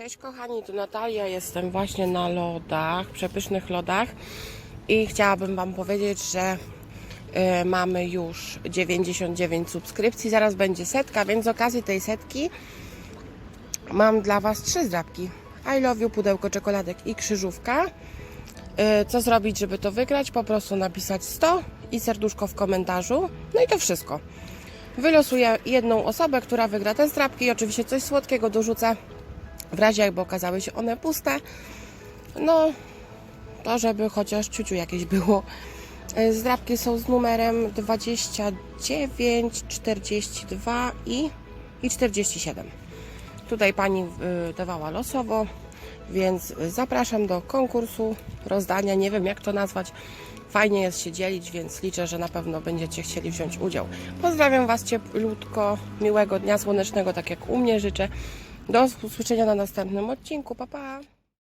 Cześć kochani, tu Natalia, jestem właśnie na lodach, przepysznych lodach i chciałabym Wam powiedzieć, że y, mamy już 99 subskrypcji, zaraz będzie setka, więc z okazji tej setki mam dla Was trzy zdrabki. I love you, pudełko czekoladek i krzyżówka. Y, Co zrobić, żeby to wygrać? Po prostu napisać 100 i serduszko w komentarzu. No i to wszystko. Wylosuję jedną osobę, która wygra te zdrabki i oczywiście coś słodkiego dorzucę w razie jakby okazały się one puste. No, to żeby chociaż ciuciu jakieś było. Y, Zdrabki są z numerem 29, 42 i, i 47. Tutaj pani y, dawała losowo, więc zapraszam do konkursu, rozdania. Nie wiem jak to nazwać. Fajnie jest się dzielić, więc liczę, że na pewno będziecie chcieli wziąć udział. Pozdrawiam Was cieplutko, miłego dnia słonecznego, tak jak u mnie życzę. Do usłyszenia na następnym odcinku. Pa, pa!